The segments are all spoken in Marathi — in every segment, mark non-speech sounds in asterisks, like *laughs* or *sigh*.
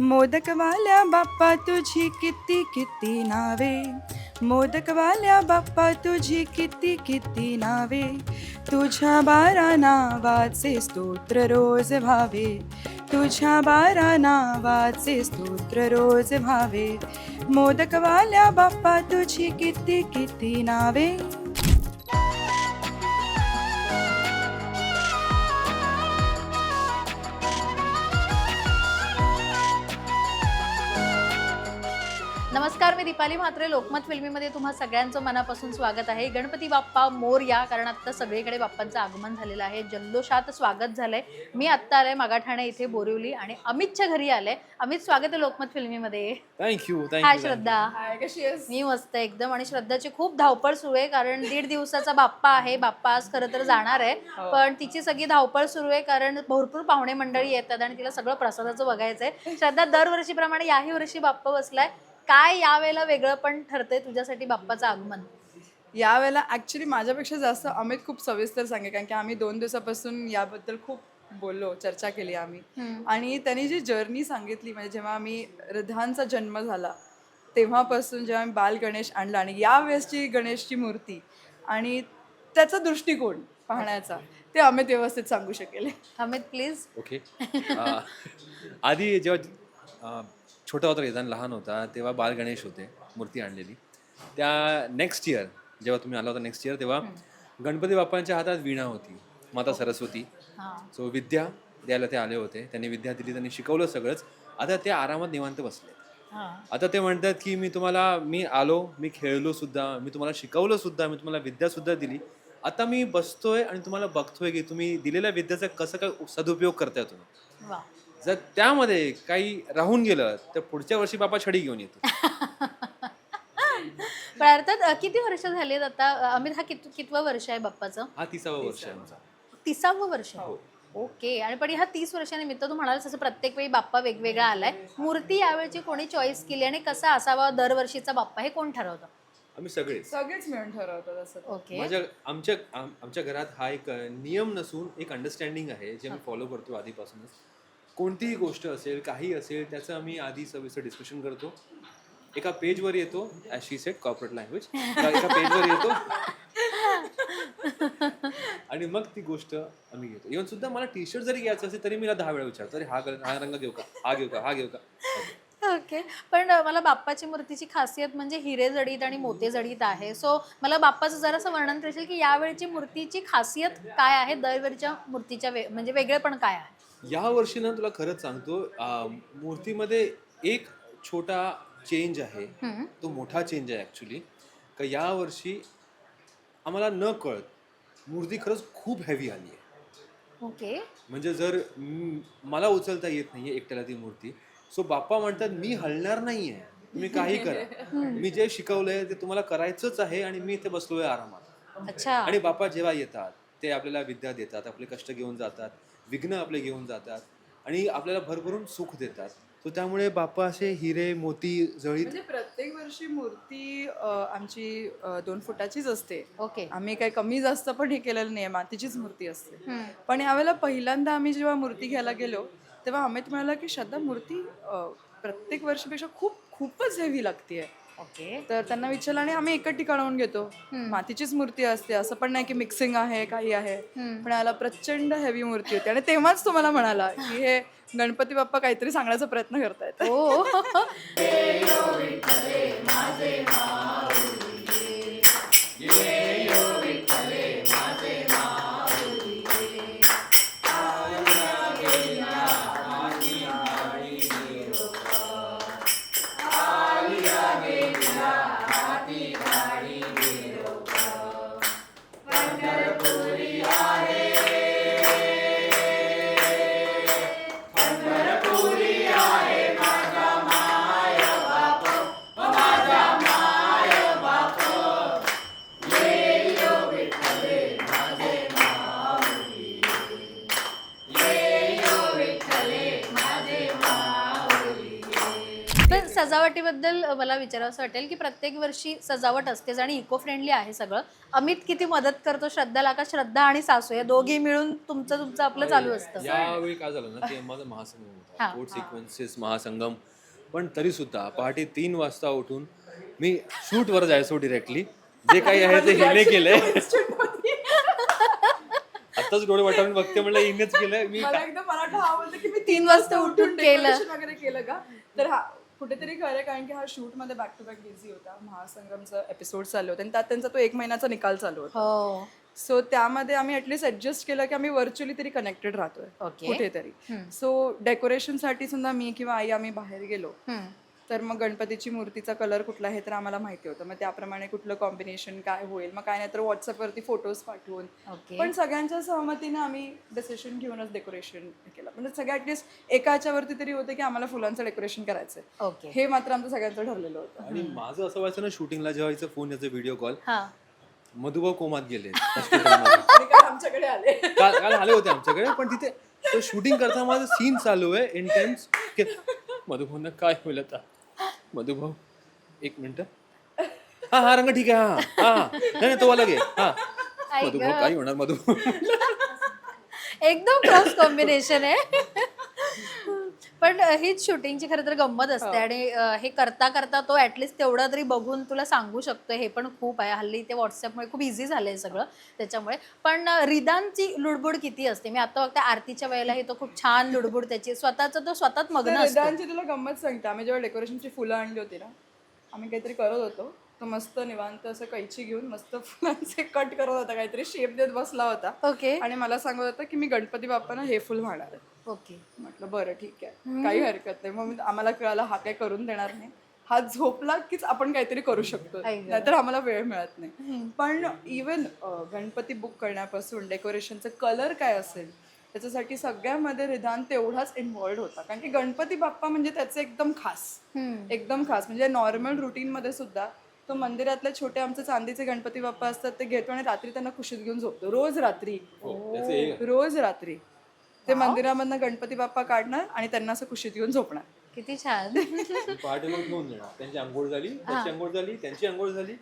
मोदकवाल्या बाप्पा तुझी किती किती नावे? मोदकवाल्या बाप्पा तुझी किती किती नावे? तुझ्या बारा नावाचे स्तोत्र रोज व्हावे. तुझ्या बारा नावाचे स्तोत्र रोज भावे मोदकवाल्या बाप्पा तुझी किती किती नावे? नमस्कार मी दीपाली म्हात्रे. लोकमत फिल्मीमध्ये तुम्हा सगळ्यांचं मनापासून स्वागत आहे. गणपती बाप्पा मोरया कारण आत्ता सगळीकडे बाप्पांचं आगमन झालेलं आहे. जल्लोषात स्वागत झालंय. मी आत्ता आले मागाठाणे इथे बोरिवली आणि अमितच्या घरी आले अमित स्वागत आहे लोकमत फिल्मीमध्ये. थँक्यू हाय श्रद्धा. कशी आहेस? मी मस्त एकदम आणि श्रद्धाची खूप धावपळ सुरू आहे कारण दीड दिवसाचा बाप्पा आहे. बाप्पा आज खरं तर जाणार आहे पण तिची सगळी धावपळ सुरू आहे कारण भरपूर पाहुणे मंडळी येतात आणि तिला सगळं प्रसादाचं बघायचंय. श्रद्धा दरवर्षीप्रमाणे याही वर्षी बाप्पा बसलाय. काय यावेळेला वेगळं पण ठरतंय तुझ्यासाठी बाप्पाचं आगमन? यावेळेला ॲक्च्युली माझ्यापेक्षा जास्त अमित खूप सविस्तर सांगे कारण की आम्ही दोन दिवसापासून याबद्दल खूप बोललो चर्चा केली आम्ही. आणि त्यांनी जी जर्नी सांगितली म्हणजे जेव्हा आम्ही रधांचा जन्म झाला तेव्हापासून जेव्हा आम्ही बाल गणेश आणला आणि यावेळेसची गणेशची मूर्ती आणि त्याचा दृष्टिकोन पाहण्याचा ते अमित व्यवस्थित सांगू शकेल. अमित प्लीज ओके *laughs* आधी जेव्हा छोटा होता रिझान लहान होता तेव्हा बाल गणेश होते मूर्ती आणलेली. त्या नेक्स्ट इयर जेव्हा तुम्ही आला होता नेक्स्ट इयर तेव्हा गणपती बाप्पांच्या हातात वीणा होती माता सरस्वती. हा. सो विद्या द्यायला ते आले होते. त्यांनी विद्या दिली त्यांनी शिकवलं सगळंच. आता ते आरामात निवांत बसले हा. आता ते म्हणतात की मी तुम्हाला मी आलो मी खेळलो सुद्धा मी तुम्हाला शिकवलं सुद्धा मी तुम्हाला विद्या सुद्धा दिली. आता मी बसतोय आणि तुम्हाला बघतोय की तुम्ही दिलेल्या विद्याचा कसं काय सदुपयोग करताय तुम्ही? जर त्यामध्ये काही राहून गेलं तर पुढच्या वर्षी बाबा छडी घेऊन येतो. *laughs* पण अर्थात अ, किती वर्ष झाली आहेत आता? अमित हा कित कितवं वर्ष आहे बाप्पाचं? हा तिसावं वर्ष आहे आमचा. तिसावं वर्ष ओके. आणि पण ह्या तीस वर्षानिमित्त तू म्हणाल तसं प्रत्येक वेळी बाप्पा वेगवेगळा आलाय. मूर्ती यावेळची कोणी चॉईस केली आणि कसा असावा दरवर्षीचा बाप्पा हे कोण ठरवतं? आम्ही सगळेच. सगळेच मिळून ठरवतात असं. ओके. माझ्या आमच्या आम- आमच्या घरात हा एक अ, नियम नसून एक अंडरस्टँडिंग आहे जे मी फॉलो करतो आधीपासूनच. कोणतीही गोष्ट असेल काही असेल त्याचं आम्ही आधी सविस्तर डिस्कशन करतो. एका पेजवर येतो as she said corporate language एका पेजवर येतो. आणि मग ती गोष्ट आम्ही घेतो. इव्हन सुद्धा मला टी शर्ट जरी घ्यायचं असेल तरी मी दहा वेळा विचारतो अरे हा कलर हा रंग घेऊ का? हा घेऊ का? हा घेऊ का? ओके पण मला बाप्पाची मूर्तीची खासियत म्हणजे हिरे जडीत आणि मोते जडीत आहे. सो मला बाप्पाचं जरासं वर्णन करशील की यावेळची मूर्तीची खासियत काय आहे? दरवेळच्या मूर्तीच्या वे म्हणजे वेगळेपण काय आहे? या वर्षी ना तुला खरंच सांगतो मूर्तीमध्ये एक छोटा चेंज आहे. तो मोठा चेंज आहे ॲक्च्युली का या वर्षी आम्हाला न कळत मूर्ती खरंच खूप हेवी आली आहे. ओके. म्हणजे जर म- मला उचलता येत नाहीये एकट्याला ती मूर्ती सो बाप्पा म्हणतात मी हलणार नाहीये. तुम्ही काही करा. *laughs* मी जे शिकवलंय ते तुम्हाला करायचंच आहे आणि मी इथे बसलोय आरामात. अच्छा. आणि बाप्पा जेव्हा येतात ते आपल्याला विद्या देतात आपले कष्ट घेऊन जातात विघ्न आपले घेऊन जातात आणि आपल्याला भरभरून सुख देतात. तो त्यामुळे बाप्पा असे हिरे मोती जळीत म्हणजे प्रत्येक वर्षी मूर्ती अ, आमची अ, दोन फुटाचीच असते. ओके. आम्ही काही कमी जास्त पण हे केलेलं नाही मातीचीच मूर्ती असते. हम्म. पण यावेळेला पहिल्यांदा आम्ही जेव्हा मूर्ती घ्यायला गेलो तेव्हा अमित म्हणाला की श्रद्धा मूर्ती अ, प्रत्येक वर्षीपेक्षा खूप खूपच हेवी लागते ओके. तर त्यांना विचारलं आणि आम्ही एका ठिकाणाहून घेतो. मातीचीच मूर्ती असते. असं पण नाही की मिक्सिंग आहे काही आहे. पण याला प्रचंड हेवी मूर्ती होती. आणि तेव्हाच तो मला म्हणाला की हे गणपती बाप्पा काहीतरी सांगण्याचा प्रयत्न करतायत. ओ *laughs* सजावटीबद्दल मला विचारावंसं वाटेल की प्रत्येक वर्षी सजावट असतेच आणि इको फ्रेंडली आहे सगळं. अमित किती मदत करतो? श्रद्धाला का श्रद्धा आणि सासू? या दोघी मिळून तुमचं तुमचं आपलं चालू असतं. यावेळी काय झालं ना ते माझा महासंगम होता. हा. कोर्ट सिक्वेन्सेस महासंगम. पण तरी सुद्धा पहाटे तीन वाजता उठून मी शूट वर जायचो डिरेक्टली जे काही आहे ते हिने केलंय. *laughs* आताच डोळे वाटावून बघते म्हणलं हिनेच केलंय. मी मला एकदम हा बोलतो की मी तीन वाजता उठून केलं. वगैरे केलं का? तर हा कुठेतरी खरं आहे, कारण की हा शूटमध्ये बॅक टू बॅक बिझी होता. महासंग्रामचा एपिसोड चालू होता. आणि त्यात त्यांचा तो एक महिन्याचा निकाल चालू होता. हो. सो त्यामध्ये आम्ही ऍटलीस्ट ऍडजस्ट केलं की आम्ही व्हर्च्युअली तरी कनेक्टेड राहतोय. Okay. कुठेतरी. सो डेकोरेशनसाठी सुद्धा मी किंवा आई आम्ही बाहेर गेलो. तर मग गणपतीची मूर्तीचा कलर कुठला आहे तर आम्हाला माहिती होतं. मग त्याप्रमाणे कुठलं कॉम्बिनेशन काय होईल? मग काय नाही तर व्हॉट्सअपवरती फोटोज पाठवून. ओके पण सगळ्यांच्या सहमतीने आम्ही डिसिशन घेऊनच डेकोरेशन केलं. म्हणजे सगळ्या ऍटलीस्ट एकाच्या वरती तरी होतं की आम्हाला फुलांचं डेकोरेशन करायचंय. ओके हे मात्र आमचं सगळ्यांचं ठरलेलं होतं. आणि माझं असं व्हायचं ना शूटिंगला जेव्हा यायचं फोन याचा व्हिडिओ कॉल हा. मधुभाऊ कोमात गेले. *laughs* हॉस्पिटलमध्ये आणि काय आमच्याकडे आले. काल काल आले होते आमच्याकडे पण तिथे शूटिंग करताना माझं सीन चालू आहे इंटेन्स मधुभाऊंना काय होईल आता? मधुभाऊ एक मिनिट. हा हा रंग ठीक आहे हा. हा नाही नाही तो वाला घे हा. मधुभाऊ काय होणार मधुभाऊ? *laughs* एकदम क्रॉस कॉम्बिनेशन आहे. पण हीच शूटिंगची खरं तर गंमत असते आणि अ, हे करता करता तो ऍटलिस्ट तेवढा तरी बघून तुला सांगू शकतो हे पण खूप आहे. हल्ली ते व्हॉट्सअपमुळे खूप इझी झालंय सगळं त्याच्यामुळे. पण रिदानची लुडबुड किती असते? मी आता बघते आरतीच्या वेळेलाही तो खूप छान लुडबुड त्याची स्वतःचा तो स्वतःच मग्न असतो. वेदांची तुला गंमत सांगते. आम्ही जेव्हा डेकोरेशनची फुलं आणली होती ना आम्ही काहीतरी करत होतो. तो मस्त निवांत असं कैची घेऊन मस्त फुलांचे कट करत होता काहीतरी शेप देत बसला होता. ओके. आणि मला सांगत होता की मी गणपती बाप्पांना हे फुल वाहणार आहे. ओके. म्हटलं बरं ठीक आहे. काही हरकत नाही. मग आम्हाला कळालं हा काय करून देणार नाही. हा झोपला कीच आपण काहीतरी करू शकतो. नाहीतर आम्हाला वेळ मिळत नाही. पण इवन गणपती बुक करण्यापासून डेकोरेशनचं कलर काय असेल त्याच्यासाठी सगळ्यामध्ये रिधान तेवढाच इन्व्हॉल्ड होता. कारण की गणपती बाप्पा म्हणजे त्याचे एकदम खास. एकदम खास. म्हणजे नॉर्मल रुटीनमध्ये सुद्धा तो मंदिरातले छोटे आमचे चांदीचे गणपती बाप्पा असतात ते घेतो आणि रात्री त्यांना कुशीत घेऊन झोपतो. रोज रात्री. त्याचं एक. रोज रात्री. ते मंदिरामधनं गणपती बाप्पा काढणार आणि त्यांना असं कुशीत घेऊन झोपणार. किती छान. पहाटे मग घेऊन देणार. त्यांची आंघोळ झाली त्याची आंघोळ झाली त्यांची आंघोळ झाली.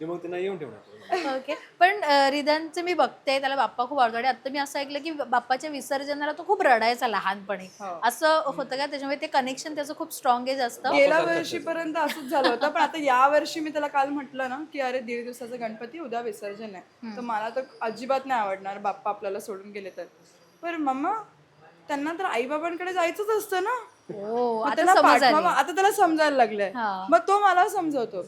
की मग त्यांना येऊन ठेवणार ओके. पण अ, रिदानचं मी बघते त्याला बाप्पा खूप आवडतो आणि आता मी असं ऐकलं की बाप्पाच्या विसर्जनाला तो खूप रडायचा लहानपणी. हो. असं होतं का? त्याच्यामुळे ते कनेक्शन त्याचं खूप स्ट्रॉंग आहे जास्त. गेल्या वर्षीपर्यंत असंच झालं होतं. पण आता या वर्षी मी त्याला काल म्हटलं ना की अरे दीड दिवसाचा गणपती उद्या विसर्जन आहे. तर मला तर अजिबात नाही आवडणार बाप्पा आपल्याला सोडून गेले तर. पण मम्मा त्यांना तर आई बाबांकडे जायचंच असतं ना. हो मग आता त्याला समज आली. पाठवा आता त्याला समजायला लागलंय. हा. मग तो मला समजवतो.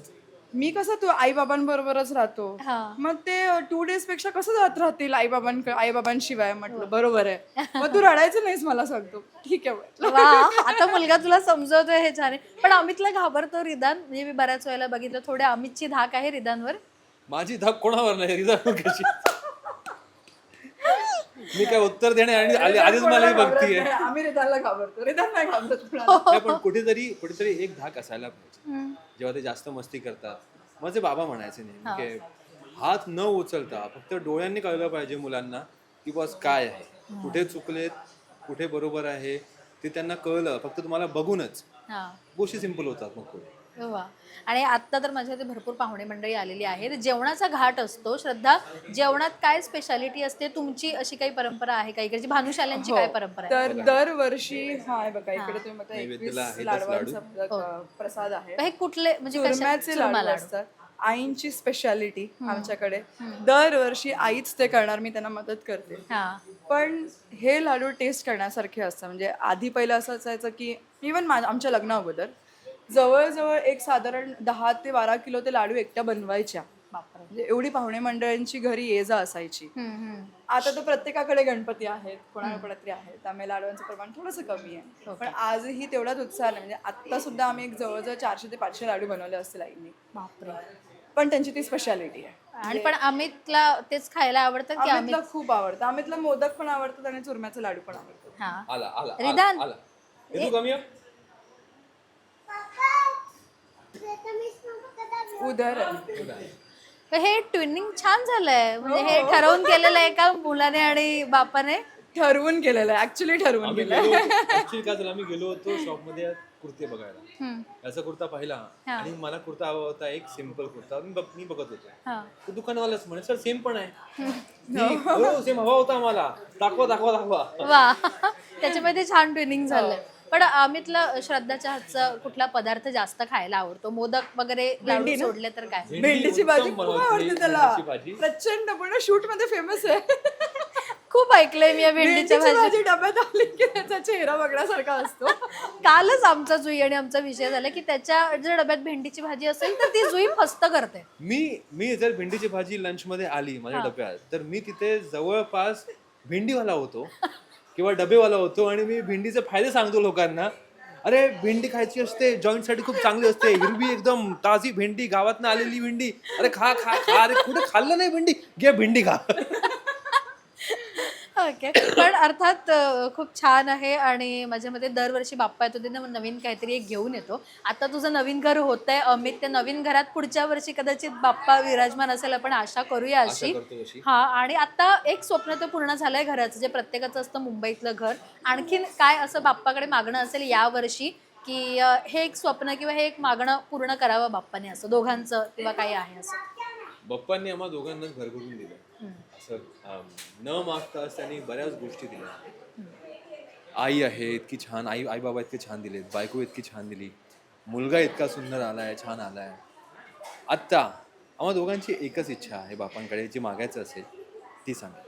मी कसं तू आई बाबांबरोबरच राहतो? हा. मग ते टू डेजपेक्षा कसं जात राहतील आई बाबांकडे आई बाबांशिवाय म्हटलं बरोबर आहे. मग तू रडायचं नाहीस मला सांगतो. ठीक आहे म्हटलं वा आता मुलगा तुला समजवतोय हे छान आहे. पण अमितला घाबरतो रिदान. म्हणजे मी बऱ्याच वेळेला बघितलं. थोडे अमितची धाक आहे रिदानवर. माझी धाक कोणावर नाही? कशी मी काय उत्तर देणे आणि आली- आधीच मला ही बघतीये आम्ही रिदानला घाबरतो. रिदान नाही घाबरत कुणाला. नाही, पण कुठेतरी कुठेतरी एक धाक असायला पाहिजे. जेव्हा ते जास्त मस्ती करतात. माझे बाबा म्हणायचे नेहमी की हात न उचलता फक्त डोळ्यांनी कळलं पाहिजे मुलांना की बस काय आहे. कुठे चुकलेत कुठे बरोबर आहे ते त्यांना कळलं. फक्त तुम्हाला बघूनच. हा. गोष्टी सिंपल होतात मग पुढे. वा. आणि आत्ता तर माझ्या इथे भरपूर पाहुणे मंडळी आलेली आहेत. जेवणाचा घाट असतो श्रद्धा. जेवणात काय स्पेशालिटी असते? तुमची अशी काही परंपरा आहे का इकडची? भानुशाल्यांची काय परंपरा आहे? तर दरवर्षी हा आहे बघा इकडे तुम्ही नैवेद्याला लाडवांचा अ, प्रसाद आहे. हे कुठले म्हणजे कशा- चुरम्याचे चुरमा लाडू लाडू. असतात. आईंची स्पेशालिटी आमच्याकडे. दरवर्षी आईच ते करणार मी त्यांना मदत करते. हा. पण हे लाडू टेस्ट करण्यासारखे असतात म्हणजे आधी पहिलं असं असायचं की इवन आमच्या लग्ना अगोदर जवळजवळ एक साधारण दहा ते बारा किलो ते लाडू एकट्या बनवायच्या. म्हणजे एवढी पाहुणे मंडळींची घरी ये जा असायची. आता तर प्रत्येकाकडे गणपती आहेत कोणाकडे तरी आहेत त्यामुळे लाडवांचं प्रमाण थोडंसं कमी आहे. पण आजही तेवढाच उत्साह म्हणजे आता सुद्धा आम्ही एक जवळजवळ चारशे ते पाचशे लाडू बनवले असतील आईने पण त्यांची ती स्पेशालिटी आहे. आणि पण अमितला तेच खायला आवडतं की अमित? अमितला खूप आवडतं. अमितला मोदक पण आवडतात आणि चुरम्याचे लाडू पण आवडतात हा? आला हे हे ट्विनिंग छान झालंय. म्हणजे हे ठरवून केलेलं आहे का मुलाने आणि बापाने? ठरवून केलेलं आहे. ऍक्च्युली ठरवून आम्ही केलं गेलो ऍक्च्युली काय झालं आम्ही गेलो होतो शॉपमध्ये कुर्ते बघायला. याचा कुर्ता पाहिला. हा. आणि मला कुर्ता हवा होता एक सिंपल कुर्ता. मी बघ- मी बघत होतो. हा. तो दुकानवालाच म्हणे सर सेम पण आहे. हो सेम हवा होता मला दाखवा दाखवा दाखवा. वा. त्याच्यामध्ये छान ट्रेनिंग झालंय. पण अमितला श्रद्धाच्या हातचा कुठला पदार्थ जास्त खायला आवडतो? मोदक वगैरे लाडू सोडले तर काय? भेंडी भेंडीची भाजी खूप आवडते त्याला. भेंडीची भाजी. प्रचंड पूर्ण शूटमध्ये फेमस आहे. खूप ऐकलंय मी या भेंडीच्या भेंडीची भाजी भाजी डब्यात आली की त्याचा चेहरा बघण्यासारखा असतो. कालच आमचा जुई आणि आमचा विषय झाला की त्याच्या जर डब्यात भेंडीची भाजी असेल तर ती जुई फस्त करते. मी मी जर भेंडीची भाजी लंच मध्ये आली माझ्या डब्यात तर मी तिथे जवळपास भेंडीवाला होतो. किंवा डबेवाला होतो आणि मी भेंडीचे फायदे सांगतो लोकांना. अरे भेंडी खायची असते जॉईंटसाठी खूप चांगली असते. हिरवी एकदम ताजी भेंडी गावातनं आलेली भेंडी. अरे खा खा खा. अरे कुठे खाल्लं नाही भेंडी? घे भेंडी खा. *laughs* ओके. पण अर्थात खूप छान आहे आणि माझ्या मते दरवर्षी बाप्पा येतो ते नवीन काहीतरी एक घेऊन येतो. आता तुझं नवीन घर होत आहे अमित. त्या नवीन घरात पुढच्या वर्षी कदाचित बाप्पा विराजमान असेल आपण आशा करूया अशी. हा आणि आता एक स्वप्न तर पूर्ण झालंय घराचं जे प्रत्येकाचं असतं मुंबईतलं घर. आणखीन काय असं बाप्पाकडे मागणं असेल या वर्षी की हे एक स्वप्न किंवा हे एक मागणं पूर्ण करावं बाप्पाने असं दोघांचं किंवा काही आहे असं? बाप्पांनी आम्हा दोघांनाच घरगुरून दिलं. असं न मागताच त्यांनी बऱ्याच गोष्टी दिल्या. आई आहे इतकी छान आई आई बाबा इतके छान दिलेत बायको इतकी छान दिली मुलगा इतका सुंदर आलाय छान आलाय. आत्ता आम्हा दोघांची एकच इच्छा आहे बापांकडे जी मागायचं असेल ती सांगा.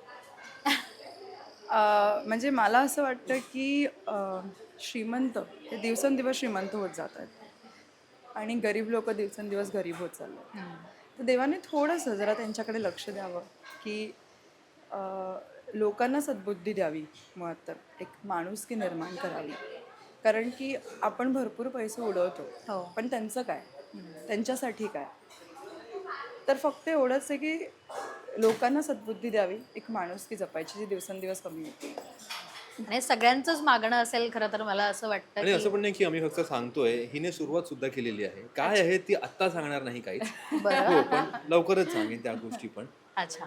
अं, म्हणजे मला असं वाटतं की श्रीमंत हे दिवसेंदिवस श्रीमंत होत जात आहेत आणि गरीब लोक दिवसेंदिवस गरीब होत चालले तर देवाने थोडंसं जरा त्यांच्याकडे लक्ष द्यावं की लोकांना सद्बुद्धी द्यावी मुळात तर एक माणुसकी निर्माण करावी. कारण की आपण भरपूर पैसे उडवतो हो. पण त्यांचं काय? त्यांच्यासाठी काय? तर फक्त एवढंच आहे की लोकांना सद्बुद्धी द्यावी एक माणुसकी जपायची जी दिवसेंदिवस कमी होते. आणि सगळ्यांचंच मागणं असेल खरं तर मला असं वाटतं आणि की असं पण नाही की आम्ही फक्त सांगतोय हिने सुरुवात सुद्धा केलेली आहे. काय आहे ती आत्ता सांगणार नाही काहीच. *laughs* बरं. हो पण लवकरच सांगेन त्या गोष्टी पण. अच्छा.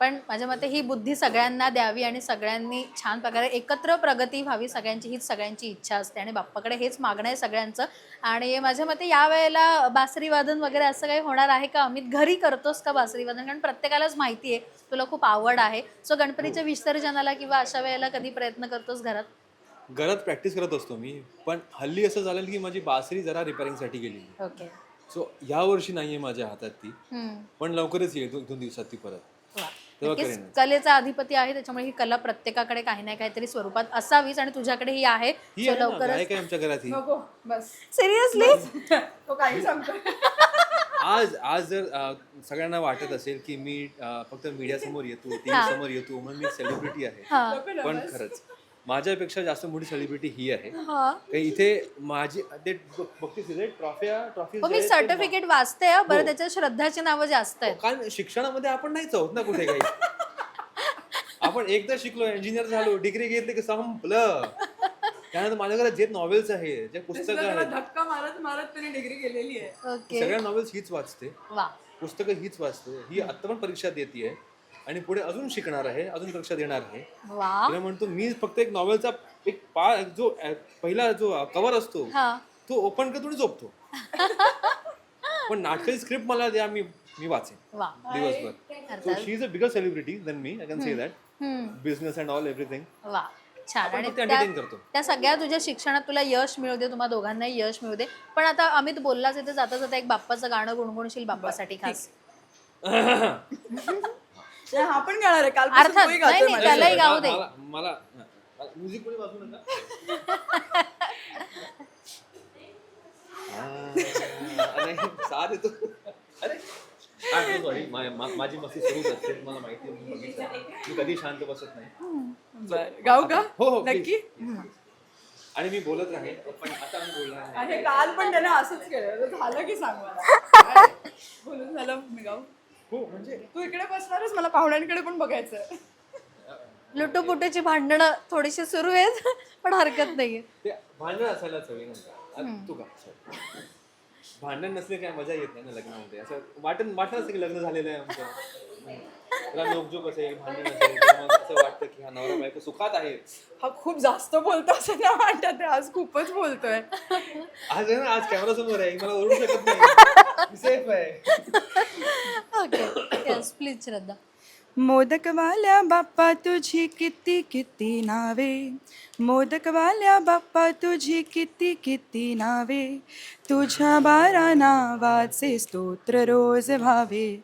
पण माझ्या मते ही बुद्धी सगळ्यांना द्यावी आणि सगळ्यांनी छान प्रकारे एकत्र प्रगती व्हावी सगळ्यांची हीच सगळ्यांची इच्छा असते आणि बाप्पाकडे हेच मागणं आहे सगळ्यांचं. आणि माझ्या मते या वेळेला बासरी वादन वगैरे असं काही होणार आहे का? अमित घरी करतोस का बासरी वादन कारण प्रत्येकालाच माहिती आहे. तुला खूप आवड आहे. सो गणपतीच्या विसर्जनाला किंवा अशा वेळेला कधी प्रयत्न करतोस घरात? घरात प्रॅक्टिस करत असतो मी. पण हल्ली असं झालं की माझी बासरी जरा रिपेअरिंगसाठी गेलेली ओके सो या वर्षी नाहीये माझ्या हातात ती. पण लवकरच येईल दोन दोन दिवसात ती परत. तेव्हा नक्कीच करेन कलेचा अधिपती आहे. त्याच्यामुळे ही कला प्रत्येकाकडे काही ना काहीतरी स्वरूपात असावीच आणि तुझ्याकडे ही आहे. ही सो आहे ना, लवकरच गायक आहे आमच्या घरात ही. नको. बस. सिरियसली तो काही सांगतो आज आज जर अं, सगळ्यांना वाटत असेल की मी अं, फक्त मीडिया समोर येतो टीव्ही समोर येतो म्हणून मी सेलिब्रिटी आहे. पण खरंच माझ्यापेक्षा जास्त मोठी सेलिब्रिटी ही आहे. हा. काही इथे माझी ते बघतीस तिथे ट्रॉफिया ट्रॉफी हो मी सर्टिफिकेट वाचते हं. बरं त्याच्यात श्रद्धाची नावं जास्त आहेत. कारण शिक्षणामध्ये आपण नाहीच आहोत ना कुठे काही. *laughs* आपण एकदा शिकलो इंजिनियर झालो डिग्री घेतली की संपलं. त्यानंतर माझ्या घरात जे नॉवेल्स आहे जे पुस्तकं त्याला आहेत. धक्का मारत मारत त्याने डिग्री केलेली आहे. ओके सगळ्या नॉवेल्स हीच वाचते. वा. पुस्तकं हीच वाचते. ही आता पण परीक्षा देते आणि पुढे अजून शिकणार आहे अजून परीक्षा देणार आहे. वा. तिला म्हणतो मी फक्त एक नॉवेलचा एक पा जो अ, पहिला जो कव्हर असतो हा. तो ओपन करतो आणि झोपतो. *laughs* पण नाटकाची स्क्रिप्ट मला द्या मी मी वाचेन. वा. दिवसभर. So she is a bigger celebrity than me I can say that hmm. Business and all everything वा. छान. आपण आणि फक्त त्या entertain करतो. त्या सगळ्या तुझ्या शिक्षणात तुला यश मिळू दे तुम्हा दोघांनाही यश मिळू दे. पण आता अमित बोललाच इथे जाता जाता एक बाप्पाचं गाणं गुणगुणशील बाप्पासाठी खास. नाही, *laughs* हा पण गाणार आहे. काल अर्थात, नाही, नाही, त्यालाही गाऊ दे. मला म्युझिक कोणी वाजवू नका. *laughs* साथ येतो अरे सॉरी माझी मस्ती सुरूच असते मला माहिती आहे, मी कधी शांत बसत नाही. गाऊ का? हो हो please. नक्की? आणि मी बोलत पण आता मी बोलणार नाही. काल पण त्याने असंच केलं. तर झालं की सांग मला बोलून झालं मी गाऊ. हो म्हणजे? तू इकडे बसणारच मला पाहुण्यांकडे पण बघायचं लुटूपुटूची भांडणं थोडीशी सुरू आहेत पण हरकत नाहीये. ते भांडण असायला हवी नंतर. तू का. भांडण नसले काय मजा येत नाही ना लग्नामध्ये. असं वाटत वाटत असतं की लग्न झालेलं आहे आमचं. तुला नोकझोक असेल भांडण असेल मग असं वाटतं की हा नवरा बायको सुखात आहे. हा खूप जास्त बोलतो असं ना वाटत आहे. आज खूपच बोलतोय. आज आहे ना आज कॅमेरा समोर आहे. मला ओरडू शकत नाही. सेफ आहे. ओके यस प्लीज श्रद्धा मोदकवाल्या बाप्पा तुझी किती किती नावे? मोदकवाल्या बाप्पा तुझी किती किती नावे? तुझ्या बारा नावाचे स्तोत्र रोज भावे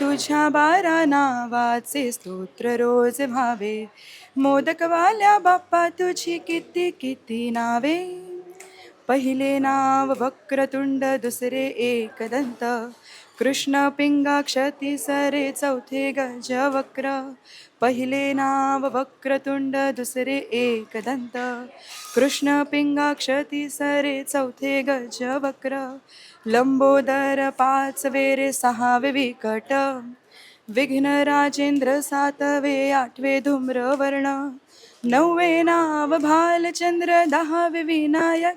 तुझ्या बारा नावाचे स्तोत्र रोज भावे मोदकवाल्या बाप्पा तुझी किती किती नावे? पहिले नाव वक्रतुंड दुसरे एकदंत कृष्ण पिंगाक्ष सरे चौथे गज वक्र. पहिले नाव वक्रतुंड दुसरे एकदंत. कृष्ण पिंगाक्ष सरे चौथे गज वक्र. लंबोदर पाच वेरे सहावे विकट. विघ्न राजेंद्र सातवे आठवे धूम्रवर्ण. नववे नाव भालचंद्र दहावे विनायक.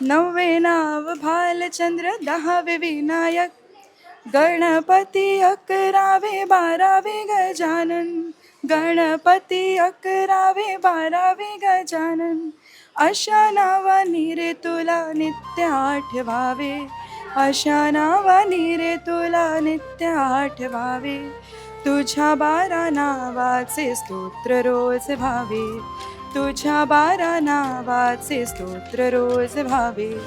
नववे नाव भालचंद्र दहावे विनायक. गणपती अकरावे बारावे गजानन. गणपती अकरावे बारावे गजानन. अशा नावानी रे तुला नित्य आठवावे. अशा नावानी रे तुला नित्य आठवावे. तुझ्या बारा नावाचे स्तोत्र रोज भावे तुझ्या बारा नावाचे स्तोत्र रोज भावे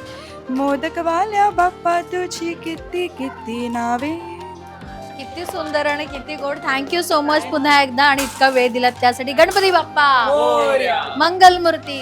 मोदकवाल्या बाप्पा तुझी किती किती नावे. किती सुंदर आणि किती गोड. थँक्यू सो मच पुन्हा एकदा आणि इतका वेळ दिलात त्यासाठी गणपती बाप्पा. मंगलमूर्ती.